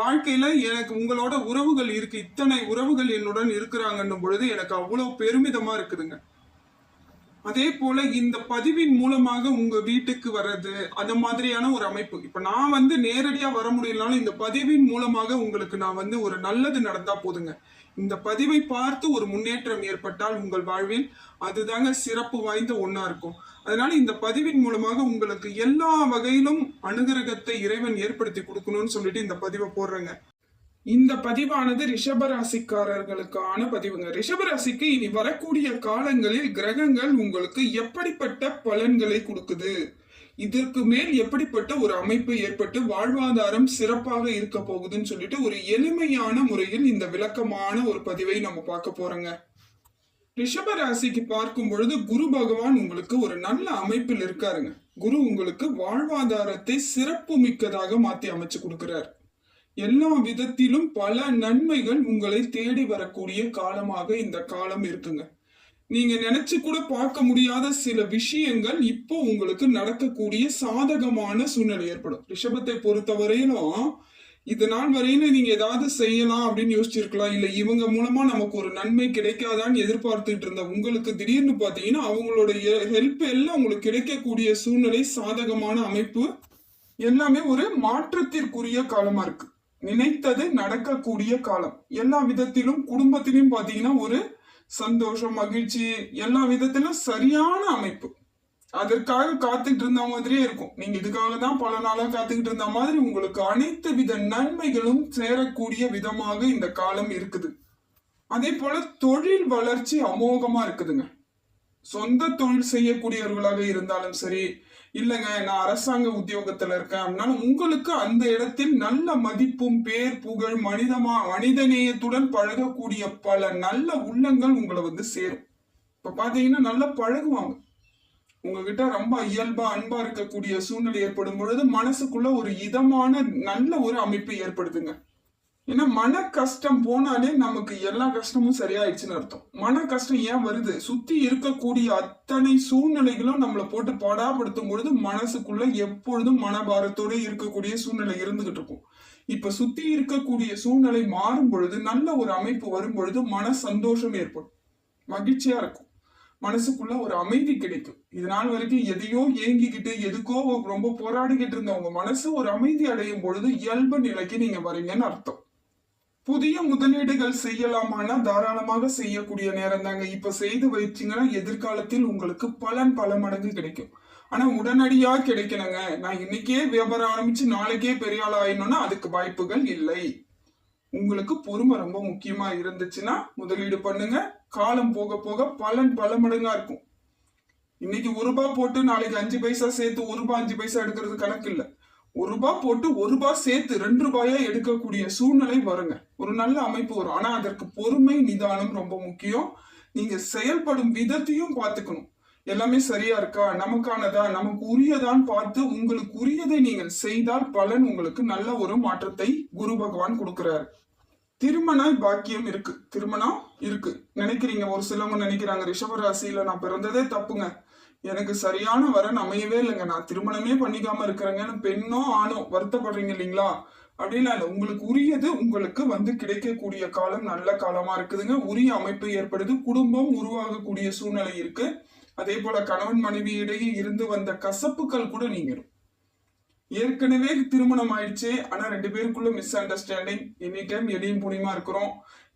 வாழ்க்கையில் எனக்கு உங்களோட உறவுகள் இருக்கு. இத்தனை உறவுகள் என்னுடன் இருக்கிறாங்கன்னும் பொழுது எனக்கு அவ்வளோ பெருமிதமாக இருக்குதுங்க. அதே போல இந்த பதிவின் மூலமாக உங்க வீட்டுக்கு வர்றது அந்த மாதிரியான ஒரு அமைப்பு. இப்ப நான் வந்து நேரடியா வர முடியலனாலும் இந்த பதிவின் மூலமாக உங்களுக்கு நான் வந்து ஒரு நல்லது நடந்தா போதுங்க. இந்த பதிவை பார்த்து ஒரு முன்னேற்றம் ஏற்பட்டால் உங்கள் வாழ்வில் அதுதாங்க சிறப்பு வாய்ந்த ஒன்றா இருக்கும். அதனால இந்த பதிவின் மூலமாக உங்களுக்கு எல்லா வகையிலும் அனுகிரகத்தை இறைவன் ஏற்படுத்தி கொடுக்கணும்னு சொல்லிட்டு இந்த பதிவை போடுறேங்க. இந்த பதிவானது ரிஷபராசிக்காரர்களுக்கான பதிவுங்க. ரிஷபராசிக்கு இனி வரக்கூடிய காலங்களில் கிரகங்கள் உங்களுக்கு எப்படிப்பட்ட பலன்களை கொடுக்குது? இதற்கு மேல் எப்படிப்பட்ட ஒரு அமைப்பு ஏற்பட்டு வாழ்வாதாரம் சிறப்பாக இருக்க போகுதுன்னு சொல்லிட்டு ஒரு எளிமையான முறையில் இந்த விளக்கமான ஒரு பதிவை நம்ம பார்க்க போறோங்க. ரிஷப ராசிக்கு பார்க்கும் பொழுது குரு பகவான் உங்களுக்கு ஒரு நல்ல அமைப்பில் இருக்காருங்க. குரு உங்களுக்கு வாழ்வாதாரத்தை சிறப்பு மிக்கதாக மாத்தி அமைச்சு கொடுக்கிறார். எல்லா விதத்திலும் பல நன்மைகள் உங்களை தேடி வரக்கூடிய காலமாக இந்த காலம் இருக்குங்க. நீங்க நினைச்சு கூட பார்க்க முடியாத சில விஷயங்கள் இப்போ உங்களுக்கு நடக்கக்கூடிய சாதகமான சூழ்நிலை ஏற்படும். ரிஷபத்தை பொறுத்தவரையிலும் இது நாள் வரையிலும் நீங்க ஏதாவது செய்யலாம் அப்படின்னு யோசிச்சிருக்கலாம். இல்ல இவங்க மூலமா நமக்கு ஒரு நன்மை கிடைக்காதான்னு எதிர்பார்த்துட்டு இருந்த உங்களுக்கு திடீர்னு பாத்தீங்கன்னா அவங்களோட ஹெல்ப் எல்லாம் உங்களுக்கு கிடைக்கக்கூடிய சூழ்நிலை சாதகமான அமைப்பு எல்லாமே ஒரு மாற்றத்திற்குரிய காலமா இருக்கு. நினைத்தது நடக்கக்கூடிய காலம். எல்லா விதத்திலும் குடும்பத்திலும் பாத்தீங்கன்னா ஒரு சந்தோஷம் மகிழ்ச்சி எல்லா விதத்திலும் சரியான அமைப்பு. அதற்காக காத்துக்கிட்டு இருந்த மாதிரியே இருக்கும். நீங்க இதுக்காக தான் பல நாளா காத்துக்கிட்டு இருந்த மாதிரி உங்களுக்கு அனைத்து வித நன்மைகளும் சேரக்கூடிய விதமாக இந்த காலம் இருக்குது. அதே போல தொழில் வளர்ச்சி அமோகமா இருக்குதுங்க. சொந்த தொழில் செய்யக்கூடியவர்களாக இருந்தாலும் சரி இல்லைங்க நான் அரசாங்க உத்தியோகத்துல இருக்கேன் அப்படின்னா உங்களுக்கு அந்த இடத்தில் நல்ல மதிப்பும் பேர் புகழ் மனிதமா மனிதநேயத்துடன் பழகக்கூடிய பல நல்ல உள்ளங்கள் உங்களை வந்து சேரும். இப்ப பாத்தீங்கன்னா நல்லா பழகுவாங்க. உங்ககிட்ட ரொம்ப இயல்பா அன்பா இருக்கக்கூடிய சூழ்நிலை ஏற்படும் பொழுது மனசுக்குள்ள ஒரு இதமான நல்ல ஒரு அமைப்பு ஏற்படுதுங்க. ஏன்னா மன கஷ்டம் போனாலே நமக்கு எல்லா கஷ்டமும் சரியாயிடுச்சுன்னு அர்த்தம். மன கஷ்டம் ஏன் வருது? சுத்தி இருக்கக்கூடிய அத்தனை சூழ்நிலைகளும் நம்மளை போட்டு பாடாப்படுத்தும் பொழுது மனசுக்குள்ள எப்பொழுதும் மனபாரத்தோட இருக்கக்கூடிய சூழ்நிலை இருந்துகிட்டு இருக்கும். இப்ப சுத்தி இருக்கக்கூடிய சூழ்நிலை மாறும் பொழுது நல்ல ஒரு அமைப்பு வரும் பொழுது மன சந்தோஷம் ஏற்படும். மகிழ்ச்சியா இருக்கும். மனசுக்குள்ள ஒரு அமைதி கிடைக்கும். இதனால் வரைக்கும் எதையோ ஏங்கிக்கிட்டு எதுக்கோ ரொம்ப போராடிக்கிட்டு இருந்த உங்க மனசு ஒரு அமைதி அடையும் பொழுது இயல்பு நிலைக்கு நீங்க வரீங்கன்னு அர்த்தம். புதிய முதலீடுகள் செய்யலாமானா தாராளமாக செய்யக்கூடிய நேரம் தாங்க. இப்ப செய்து வைச்சீங்கன்னா எதிர்காலத்தில் உங்களுக்கு பலன் பல மடங்கு கிடைக்கும். ஆனா உடனடியா கிடைக்கணுங்க. நான் இன்னைக்கே வியாபாரம் ஆரம்பிச்சு நாளைக்கே பெரிய ஆள் ஆயிடணும்னா அதுக்கு வாய்ப்புகள் இல்லை. உங்களுக்கு பொறுமை ரொம்ப முக்கியமா இருந்துச்சுன்னா முதலீடு பண்ணுங்க. காலம் போக போக பலன் பல மடங்கா இருக்கும். இன்னைக்கு ஒரு ரூபாய் போட்டு நாளைக்கு அஞ்சு பைசா சேர்த்து ஒரு ரூபாய் அஞ்சு பைசா எடுக்கிறது கணக்கு இல்ல. ஒரு ரூபாய் போட்டு ஒரு ரூபாய் சேர்த்து ரெண்டு ரூபாயா எடுக்கக்கூடிய சூழ்நிலை வருங்க. ஒரு நல்ல அமைப்பு வரும். ஆனா அதற்கு பொறுமை நிதானம் ரொம்ப முக்கியம். நீங்க செயல்படும் விதத்தையும் பார்த்துக்கணும். எல்லாமே சரியா இருக்கா? நமக்கானதா? நமக்கு உரியதான் பார்த்து உங்களுக்கு உரியதை நீங்கள் செய்தால் பலன் உங்களுக்கு நல்ல ஒரு மாற்றத்தை குரு பகவான் கொடுக்கிறார். திருமண பாக்கியம் இருக்கு. திருமணம் இருக்கு. நினைக்கிறீங்க? ஒரு சிலவங்க நினைக்கிறாங்க ரிஷப ராசியில நான் பிறந்ததே தப்புங்க. எனக்கு சரியான வரன் அமையவே இல்லைங்க. நான் திருமணமே பண்ணிக்காம இருக்கிறேங்கன்னு பெண்ணோ ஆணோ வருத்தப்படுறீங்க இல்லைங்களா? அப்படின்னா இல்லை. உங்களுக்கு உரியது உங்களுக்கு வந்து கிடைக்கக்கூடிய காலம் நல்ல காலமா இருக்குதுங்க. உரிய அமைப்பு ஏற்படுது. குடும்பம் உருவாகக்கூடிய சூழ்நிலை இருக்கு. அதே போல கணவன் மனைவி இடையே இருந்து வந்த கசப்புகள் கூட நீங்கிடும். ஏற்கனவே திருமணம் ஆயிடுச்சு ஆனா ரெண்டு பேருக்குள்ள மிஸ் அண்டர்ஸ்டாண்டிங் எனி டைம் எளியும் புனியமா இருக்கிறோம்.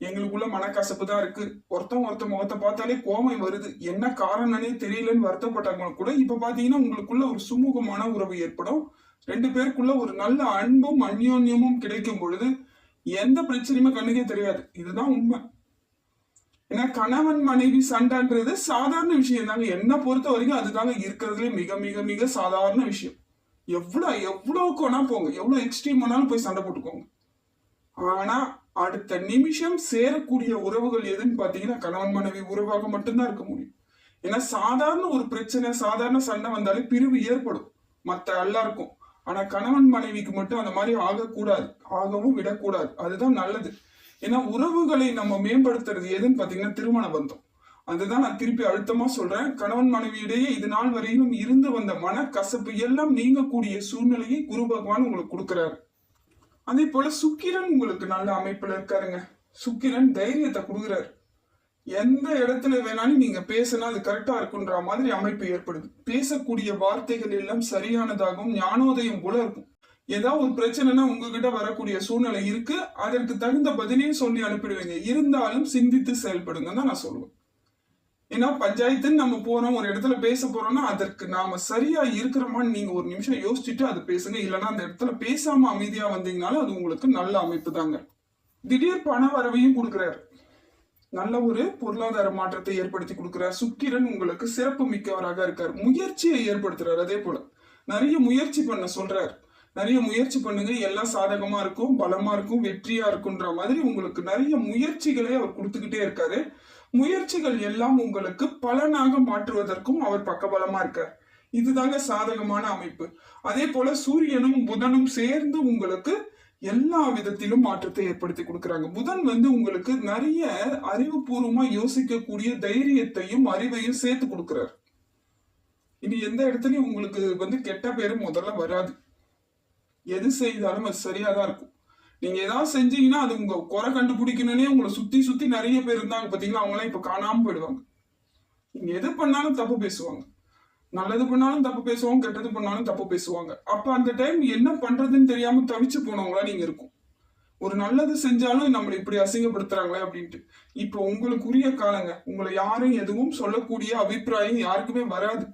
எங்களுக்குள்ள மனக்கசப்பு தான் இருக்கு. ஒருத்தன் ஒருத்தன் முகத்தை பார்த்தாலே கோமை வருது. என்ன காரணம்னே தெரியலன்னு வருத்தப்பட்டவங்க கூட இப்ப பாத்தீங்கன்னா உங்களுக்குள்ள ஒரு சுமூகமான உறவு ஏற்படும். ரெண்டு பேருக்குள்ள ஒரு நல்ல அன்பும் அந்யோன்யமும் கிடைக்கும் பொழுது எந்த பிரச்சனையுமே கண்ணுக்கே தெரியாது. இதுதான் உண்மை. ஏன்னா கணவன் மனைவி சண்டைன்றது சாதாரண விஷயம் தாங்க என்ன பொறுத்த வரைக்கும் அதுதாங்க இருக்கிறதுலே மிக மிக மிக சாதாரண விஷயம். எவ்வளோ எவ்வளோக்கு வேணா போங்க. எவ்வளோ எக்ஸ்ட்ரீம் வேணாலும் போய் சண்டை போட்டுக்கோங்க. ஆனா அடுத்த நிமிஷம் சேரக்கூடிய உறவுகள் எதுன்னு பாத்தீங்கன்னா கணவன் மனைவி உறவாக மட்டும்தான் இருக்க முடியும். ஏன்னா சாதாரண ஒரு பிரச்சனை சாதாரண சண்டை வந்தாலே பிரிவு ஏற்படும். மற்ற எல்லாருக்கும். ஆனா கணவன் மனைவிக்கு மட்டும் அந்த மாதிரி ஆகக்கூடாது. ஆகவும் விடக்கூடாது. அதுதான் நல்லது. ஏன்னா உறவுகளை நம்ம மேம்படுத்துறது எதுன்னு பார்த்தீங்கன்னா திருமண பந்தம். அதுதான் நான் திருப்பி அழுத்தமா சொல்றேன். கணவன் மனைவியிடையே இது நாள் வரையிலும் இருந்து வந்த மனக்கசப்பு எல்லாம் நீங்கக்கூடிய சூழ்நிலையை குரு பகவான் உங்களுக்கு கொடுக்குறாரு. அதே போல சுக்கிரன் உங்களுக்கு நல்ல அமைப்புல இருக்காருங்க. சுக்கிரன் தைரியத்தை கொடுக்குறாரு. எந்த இடத்துல வேணாலும் நீங்க பேசினா அது கரெக்டா இருக்குன்ற மாதிரி அமைப்பு ஏற்படுது. பேசக்கூடிய வார்த்தைகள் எல்லாம் சரியானதாகவும் ஞானோதயம் போல இருக்கும். ஏதாவது ஒரு பிரச்சனைனா உங்ககிட்ட வரக்கூடிய சூழ்நிலை இருக்கு. அதற்கு தகுந்த பதிலையும் சொல்லி அனுப்பிடுவீங்க. இருந்தாலும் சிந்தித்து செயல்படுங்க தான் நான் சொல்லுவேன். ஏன்னா பஞ்சாயத்துன்னு நம்ம போறோம் ஒரு இடத்துல பேச போறோம்னா அதற்கு நாம சரியா இருக்கிறோமான்னு நீங்க ஒரு நிமிஷம் யோசிச்சுட்டு அது பேசுங்க. இல்லைன்னா அந்த இடத்துல பேசாம அமைதியா வந்தீங்கனாலும் அது உங்களுக்கு நல்ல அமைப்பு தாங்க. திடீர் பண வரவையும் கொடுக்குறாரு. நல்ல ஒரு பொருளாதார மாற்றத்தை ஏற்படுத்தி கொடுக்குறார். சுக்கிரன் உங்களுக்கு சிறப்பு மிக்கவராக இருக்கார். முயற்சியை ஏற்படுத்துறாரு. அதே போல நிறைய முயற்சி பண்ண சொல்றாரு. நிறைய முயற்சி பண்ணுங்க. எல்லாம் சாதகமா இருக்கும் பலமா இருக்கும் வெற்றியா இருக்குன்ற மாதிரி உங்களுக்கு நிறைய முயற்சிகளை அவர் கொடுத்துக்கிட்டே இருக்காரு. முயற்சிகள் எல்லாம் உங்களுக்கு பலனாக மாற்றுவதற்கும் அவர் பக்கபலமா இருக்கார். இதுதாங்க சாதகமான அமைப்பு. அதே போல சூரியனும் புதனும் சேர்ந்து உங்களுக்கு எல்லா விதத்திலும் மாற்றத்தை ஏற்படுத்தி கொடுக்குறாங்க. புதன் வந்து உங்களுக்கு நிறைய அறிவுபூர்வமா யோசிக்கக்கூடிய தைரியத்தையும் அறிவையும் சேர்த்து கொடுக்குறாரு. இனி எந்த இடத்துலயும் உங்களுக்கு வந்து கெட்ட பேரும் முதல்ல வராது. எது செய்தாலும் அது சரியா தான் இருக்கும். நீங்க ஏதாவது செஞ்சீங்கன்னா அது உங்க குறை கண்டுபிடிக்கணும்னே உங்களை சுத்தி சுத்தி நிறைய பேர் இருந்தாங்க பாத்தீங்களா? அவங்க எல்லாம் இப்ப காணாம போயிடுவாங்க. நீங்க எது பண்ணாலும் தப்பு பேசுவாங்க. நல்லது பண்ணாலும் தப்பு பேசுவாங்க கெட்டது பண்ணாலும் தப்பு பேசுவாங்க. அப்ப அந்த டைம் என்ன பண்றதுன்னு தெரியாம தவிச்சு போனவங்களா நீங்க இருக்கும். ஒரு நல்லது செஞ்சாலும் நம்மளை இப்படி அசிங்கப்படுத்துறாங்களே அப்படின்ட்டு. இப்போ உங்களுக்குரிய காலங்க. உங்களை யாரும் எதுவும் சொல்லக்கூடிய அபிப்பிராயம் யாருக்குமே வராது.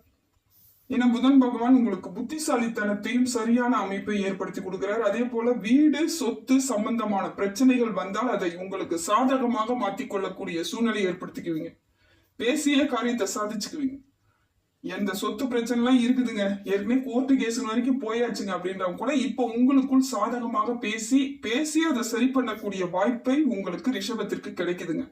ஏன்னா புதன் பகவான் உங்களுக்கு புத்திசாலித்தனத்தையும் சரியான அமைப்பை ஏற்படுத்தி கொடுக்கிறார். அதே போல வீடு சொத்து சம்பந்தமான பிரச்சனைகள் வந்தால் அதை உங்களுக்கு சாதகமாக மாற்றிக்கொள்ளக்கூடிய சூழ்நிலையை ஏற்படுத்திக்குவீங்க. பேசிய காரியத்தை சாதிச்சுக்குவீங்க. எந்த சொத்து பிரச்சனைலாம் இருக்குதுங்க. ஏற்கனவே கோர்ட்டு கேஸ் வரைக்கும் போயாச்சுங்க அப்படின்றவங்க கூட இப்போ உங்களுக்குள் சாதகமாக பேசி பேசி அதை சரி பண்ணக்கூடிய வாய்ப்பை உங்களுக்கு ரிஷபத்திற்கு கிடைக்குதுங்க.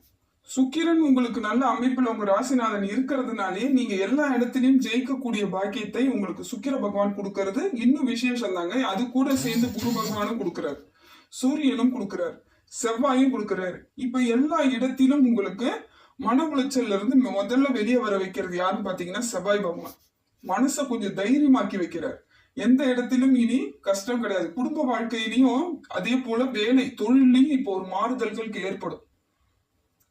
சுக்கிரன் உங்களுக்கு நல்ல அமைப்புல உங்க ராசிநாதன் இருக்கிறதுனாலே நீங்க எல்லா இடத்துலயும் ஜெயிக்கக்கூடிய பாக்கியத்தை உங்களுக்கு சுக்கிர பகவான் கொடுக்கறது. இன்னும் விசேஷம் தாங்க. அது கூட சேர்ந்து குரு பகவானும் கொடுக்கிறார். சூரியனும் கொடுக்கிறார். செவ்வாயும் கொடுக்கிறார். இப்ப எல்லா இடத்திலும் உங்களுக்கு மன உளைச்சல்ல இருந்து முதல்ல வெளியே வர வைக்கிறது யாருன்னு பாத்தீங்கன்னா செவ்வாய் பகவான். மனசை கொஞ்சம் தைரியமாக்கி வைக்கிறார். எந்த இடத்திலும் இனி கஷ்டம் கிடையாது. குடும்ப வாழ்க்கையிலையும் அதே போல வேலை தொழிலையும் இப்போ ஒரு மாறுதல்களுக்கு ஏற்படும்.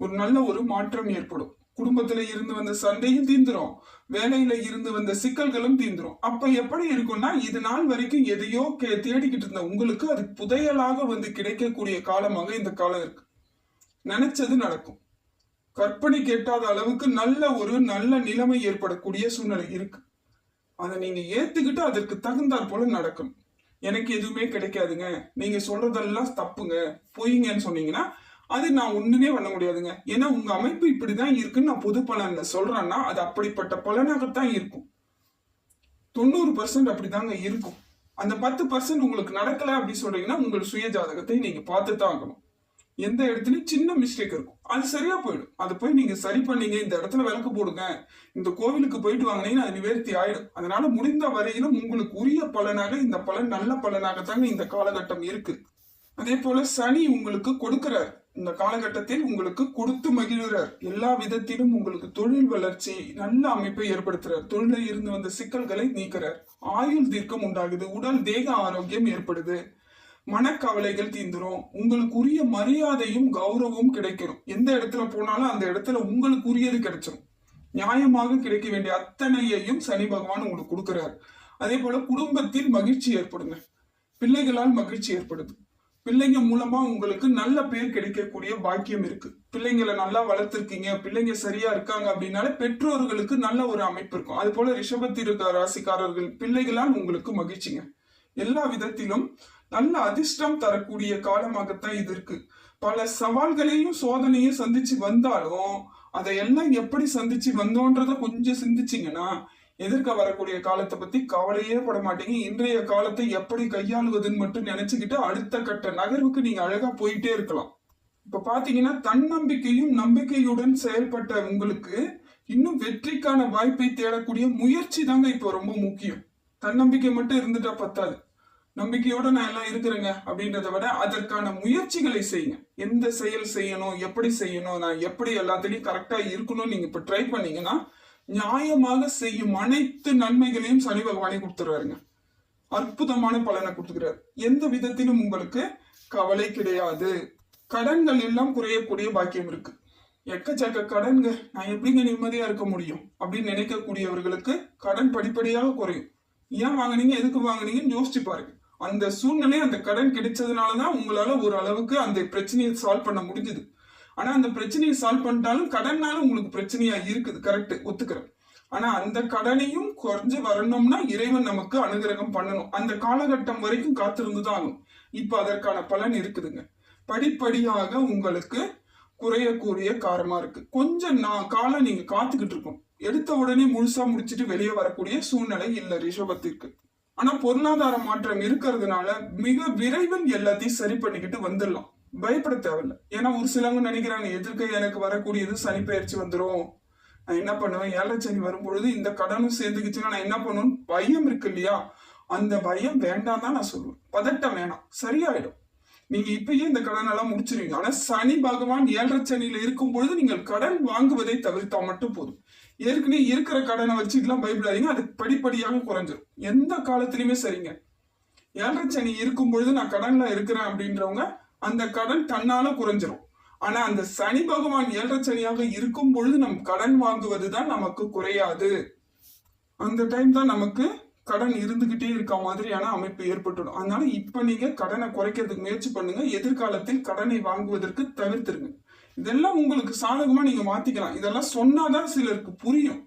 ஒரு நல்ல ஒரு மாற்றம் ஏற்படும். குடும்பத்துல இருந்து வந்த சண்டையும் தீந்துரும். வேலையில இருந்து வந்த சிக்கல்களும் தீந்துரும். அப்ப எப்படி இருக்கும்னா இது நாள் வரைக்கும் எதையோ கே- தேடிக்கிட்டு இருந்த உங்களுக்கு அது புதையலாக வந்து கிடைக்கக்கூடிய காலமாக இந்த காலம் இருக்கு. நினைச்சது நடக்கும். கற்பனை கேட்டாத அளவுக்கு நல்ல ஒரு நல்ல நிலைமை ஏற்படக்கூடிய சூழ்நிலை இருக்கு. அதை நீங்க ஏத்துக்கிட்டு அதற்கு தகுந்தாற் போல நடக்கும். எனக்கு எதுவுமே கிடைக்காதுங்க. நீங்க சொல்றதெல்லாம் தப்புங்க. பொய்ங்கன்னு சொன்னீங்கன்னா அது நான் ஒண்ணுமே பண்ண முடியாதுங்க. ஏன்னா உங்க அமைப்பு இப்படிதான் இருக்குன்னு நான் பொது பலன்ல சொல்றேன்னா அது அப்படிப்பட்ட பலனாகத்தான் இருக்கும். தொண்ணூறு பர்சன்ட் அப்படிதாங்க இருக்கும். அந்த பத்து பர்சன்ட் உங்களுக்கு நடக்கல அப்படி சொல்றீங்கன்னா உங்கள் சுய ஜாதகத்தை நீங்க பார்த்து தான் ஆகணும். எந்த இடத்துலயும் சின்ன மிஸ்டேக் இருக்கும். அது சரியா போயிடும். அதை போய் நீங்க சரி பண்ணீங்க இந்த இடத்துல விளக்கு போடுங்க இந்த கோவிலுக்கு போயிட்டு வாங்கினீங்கன்னா அது நிவர்த்தி ஆயிடும். அதனால முடிந்த வரையிலும் உங்களுக்கு உரிய பலனாக இந்த பலன் நல்ல பலனாகத்தாங்க இந்த காலகட்டம் இருக்கு. அதே போல சனி உங்களுக்கு கொடுக்கிறார். இந்த காலகட்டத்தில் உங்களுக்கு கொடுத்து மகிழ்கிறார். எல்லா விதத்திலும் உங்களுக்கு தொழில் வளர்ச்சி நல்ல அமைப்பை ஏற்படுத்துறார் தொழிலில் இருந்து வந்த சிக்கல்களை நீக்கிறார். ஆயுள் தீர்க்கம் உண்டாகுது உடல் தேக ஆரோக்கியம் ஏற்படுது. மனக்கவலைகள் தீந்துரும். உங்களுக்குரிய மரியாதையும் கௌரவமும் கிடைக்கிறோம் எந்த இடத்துல போனாலும் அந்த இடத்துல உங்களுக்கு உரியது கிடைச்சிரும். நியாயமாக கிடைக்க வேண்டிய அத்தனையையும் சனி பகவான் உங்களுக்கு கொடுக்கிறார். அதே போல குடும்பத்தில் மகிழ்ச்சி ஏற்படுங்க. பிள்ளைகளால் மகிழ்ச்சி ஏற்படுது. பிள்ளைங்க மூலமா உங்களுக்கு நல்ல பேர் கிடைக்கக்கூடிய பாக்கியம் இருக்கு. பிள்ளைங்களை நல்லா வளர்த்திருக்கீங்க பிள்ளைங்க சரியா இருக்காங்க அப்படின்னாலே பெற்றோர்களுக்கு நல்ல ஒரு அமைப்பு இருக்கும். அது போல ரிஷபத்தில் இருக்க ராசிக்காரர்கள் பிள்ளைகளால் உங்களுக்கு மகிழ்ச்சிங்க. எல்லா விதத்திலும் நல்ல அதிர்ஷ்டம் தரக்கூடிய காலமாகத்தான் இது இருக்கு. பல சவால்களையும் சோதனையும் சந்திச்சு வந்தாலும் அதையெல்லாம் எப்படி சந்திச்சு வந்தோன்றத கொஞ்சம் சிந்திச்சிங்கன்னா எதிர்க்க வரக்கூடிய காலத்தை பத்தி கவலையே பட மாட்டீங்க. இன்றைய காலத்தை எப்படி கையாளுவதுன்னு மட்டும் நினைச்சுக்கிட்டு அடுத்த கட்ட நகர்வுக்கு நீங்க அழகா போயிட்டே இருக்கலாம். இப்ப பாத்தீங்கன்னா தன்னம்பிக்கையும் நம்பிக்கையுடன் செயல்பட்ட உங்களுக்கு இன்னும் வெற்றிக்கான வாய்ப்பை தேடக்கூடிய முயற்சி தாங்க இப்போ ரொம்ப முக்கியம். தன்னம்பிக்கை மட்டும் இருந்துட்டா பத்தாது. நம்பிக்கையோட நான் எல்லாம் இருக்கிறேங்க அப்படின்றத விட அதற்கான முயற்சிகளை செய்யுங்க. எந்த செயல் செய்யணும் எப்படி செய்யணும் நான் எப்படி எல்லாத்துலயும் கரெக்டா இருக்கணும் நீங்க இப்ப ட்ரை பண்ணீங்கன்னா நியாயமாக செய்யும் அனைத்து நன்மைகளையும் சனி பகவானே கொடுத்துருவாருங்க. அற்புதமான பலனை கொடுத்துக்கிறார். எந்த விதத்திலும் உங்களுக்கு கவலை கிடையாது. கடன்கள் எல்லாம் குறையக்கூடிய பாக்கியம் இருக்கு. எக்கச்சக்க கடன்கள் நான் எப்படிங்க நிம்மதியா இருக்க முடியும் அப்படின்னு நினைக்கக்கூடியவர்களுக்கு கடன் படிப்படியாக குறையும். ஏன் வாங்குனீங்க எதுக்கு வாங்குனீங்கன்னு யோசிச்சு பாருங்க. அந்த சூழ்நிலை அந்த கடன் கிடைச்சதுனாலதான் உங்களால ஒரு அளவுக்கு அந்த பிரச்சனையை சால்வ் பண்ண முடிஞ்சுது. ஆனா அந்த பிரச்சனையை சால்வ் பண்ணிட்டாலும் கடன்னாலும் உங்களுக்கு பிரச்சனையா இருக்குது. கரெக்ட் ஒத்துக்கிறேன் ஆனா அந்த கடனையும் குறைஞ்சு வரணும்னா இறைவன் நமக்கு அனுகிரகம் பண்ணணும். அந்த காலகட்டம் வரைக்கும் காத்திருந்துதான் ஆகும் இப்ப அதற்கான பலன் இருக்குதுங்க. படிப்படியாக உங்களுக்கு குறையக்கூடிய காரமா இருக்கு. கொஞ்சம் நான் காலம் நீங்க காத்துக்கிட்டு இருக்கோம் எடுத்த உடனே முழுசா முடிச்சுட்டு வெளியே வரக்கூடிய சூழ்நிலை இல்ல ரிஷபத்திற்கு. ஆனா பொருளாதார மாற்றம் இருக்கிறதுனால மிக விரைவில் எல்லாத்தையும் சரி பண்ணிக்கிட்டு வந்துடலாம். பயப்பட தேவையில்லை. ஏன்னா ஒரு சிலவங்க நினைக்கிறாங்க எதிர்க்க எனக்கு வரக்கூடியது சனி பயிற்சி வந்துடும் நான் என்ன பண்ணுவேன்? ஏழரை சனி வரும்பொழுது இந்த கடனும் சேர்ந்துக்கிச்சுன்னா நான் என்ன பண்ணுவேன்? பயம் இருக்கு இல்லையா? அந்த பயம் வேண்டாம் தான் நான் சொல்லுவேன். பதட்டம் வேணாம். சரியாயிடும். நீங்க இப்பயே இந்த கடன் எல்லாம் முடிச்சிருவீங்க. ஆனா சனி பகவான் ஏழரை சனியில இருக்கும் பொழுது நீங்கள் கடன் வாங்குவதை தவிர்த்தா மட்டும் போதும். ஏற்கனவே இருக்கிற கடனை வச்சுட்டுலாம் பயப்படாதீங்க. அது படிப்படியாக குறைஞ்சிரும். எந்த காலத்திலயுமே சரிங்க. ஏழரை சனி இருக்கும் பொழுது நான் கடன்ல இருக்கிறேன் அப்படின்றவங்க அந்த கடன் தன்னால குறைஞ்சிரும். ஆனா அந்த சனி பகவான் ஏழரை சனியாக இருக்கும் பொழுது நம் கடன் வாங்குவது தான் நமக்கு குறையாது. அந்த டைம் தான் நமக்கு கடன் இருந்துகிட்டே இருக்க மாதிரியான அமைப்பு ஏற்பட்டுடும். அதனால இப்ப நீங்க கடனை குறைக்கிறதுக்கு முயற்சி பண்ணுங்க. எதிர்காலத்தில் கடனை வாங்குவதற்கு தவிர்த்துருங்க. இதெல்லாம் உங்களுக்கு சாதகமா நீங்க மாத்திக்கலாம். இதெல்லாம் சொன்னாதான் சிலருக்கு புரியும்.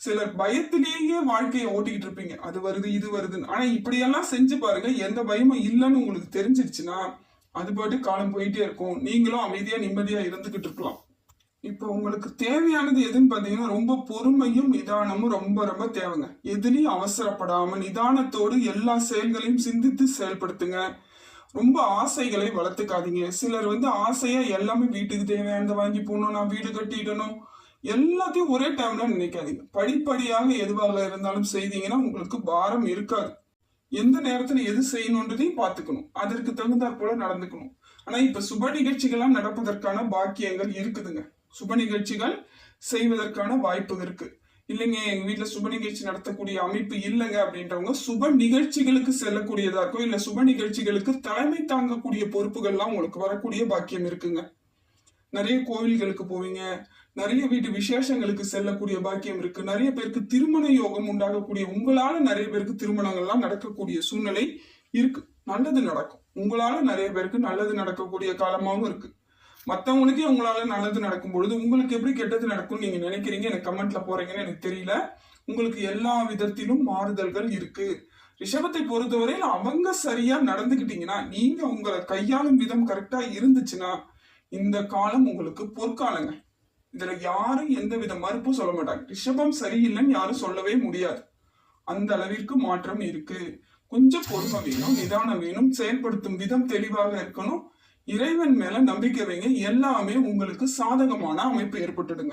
சிலர் பயத்திலேயே வாழ்க்கையை ஓட்டிக்கிட்டு இருப்பீங்க. அது வருது இது வருதுன்னு. ஆனா இப்படியெல்லாம் செஞ்சு பாருங்க. எந்த பயமும் இல்லைன்னு உங்களுக்கு தெரிஞ்சிருச்சுன்னா அது பாட்டு காலம் போயிட்டே இருக்கும். நீங்களும் அமைதியா நிம்மதியா இருந்துகிட்டு இருக்கலாம். இப்போ உங்களுக்கு தேவையானது எதுன்னு பார்த்தீங்கன்னா ரொம்ப பொறுமையும் நிதானமும் ரொம்ப ரொம்ப தேவைங்க. எதுலையும் அவசரப்படாம நிதானத்தோடு எல்லா செயல்களையும் சிந்தித்து செயல்படுத்துங்க. ரொம்ப ஆசைகளை வளர்த்துக்காதீங்க. சிலர் வந்து ஆசையா எல்லாமே வீட்டுக்கு தேவையானதை வாங்கி போகணும் நான் வீடு கட்டிடணும். எல்லாத்தையும் ஒரே டைம்ல நினைக்காதீங்க. படிப்படியாக எதுவாக இருந்தாலும் செய்தீங்கன்னா உங்களுக்கு பாரம் இருக்காது. எந்த நேரத்துல எது செய்யணுன்றதையும் பார்த்துக்கணும். அதற்கு தகுந்தாற் போல நடந்துக்கணும். ஆனா இப்ப சுப நிகழ்ச்சிகள்லாம் நடப்பதற்கான பாக்கியங்கள் இருக்குதுங்க. சுப நிகழ்ச்சிகள் செய்வதற்கான வாய்ப்பு இருக்கு. இல்லைங்க எங்க வீட்டுல சுப நிகழ்ச்சி நடத்தக்கூடிய அமைப்பு இல்லைங்க அப்படின்றவங்க சுப நிகழ்ச்சிகளுக்கு செல்லக்கூடியதா இருக்கும் இல்ல சுப நிகழ்ச்சிகளுக்கு தலைமை தாங்கக்கூடிய பொறுப்புகள்லாம் உங்களுக்கு வரக்கூடிய பாக்கியம் இருக்குங்க. நிறைய கோவில்களுக்கு போவீங்க நிறைய வீட்டு விசேஷங்களுக்கு செல்லக்கூடிய பாக்கியம் இருக்கு. நிறைய பேருக்கு திருமண யோகம் உண்டாகக்கூடிய உங்களால நிறைய பேருக்கு திருமணங்கள்லாம் நடக்கக்கூடிய சூழ்நிலை இருக்கு. நல்லது நடக்கும். உங்களால நிறைய பேருக்கு நல்லது நடக்கக்கூடிய காலமாகவும் இருக்கு. மற்றவங்களுக்கே உங்களால நல்லது நடக்கும் பொழுது உங்களுக்கு எப்படி கெட்டது நடக்கும் நீங்க நினைக்கிறீங்க எனக்கு கமெண்ட்ல போறீங்கன்னு எனக்கு தெரியல. உங்களுக்கு எல்லா விதத்திலும் மாறுதல்கள் இருக்கு. ரிஷபத்தை பொறுத்தவரையில் அவங்க சரியா நடந்துகிட்டீங்கன்னா நீங்க உங்களை கையாளும் விதம் கரெக்டா இருந்துச்சுன்னா இந்த காலம் உங்களுக்கு பொற்காலங்க இதுல யாரும் எந்த வித மறுப்பும் சொல்ல மாட்டாங்க. ரிஷபம் சரியில்லைன்னு யாரும் சொல்லவே முடியாது. அந்த அளவிற்கு மாற்றம் இருக்கு. கொஞ்சம் பொறுமை வேணும் நிதானம் வேணும் செயல்படுத்தும் விதம் தெளிவாக இருக்கணும். இறைவன் மேல நம்பிக்கை வைங்க. எல்லாமே உங்களுக்கு சாதகமான அமைப்பு ஏற்பட்டுடுங்க.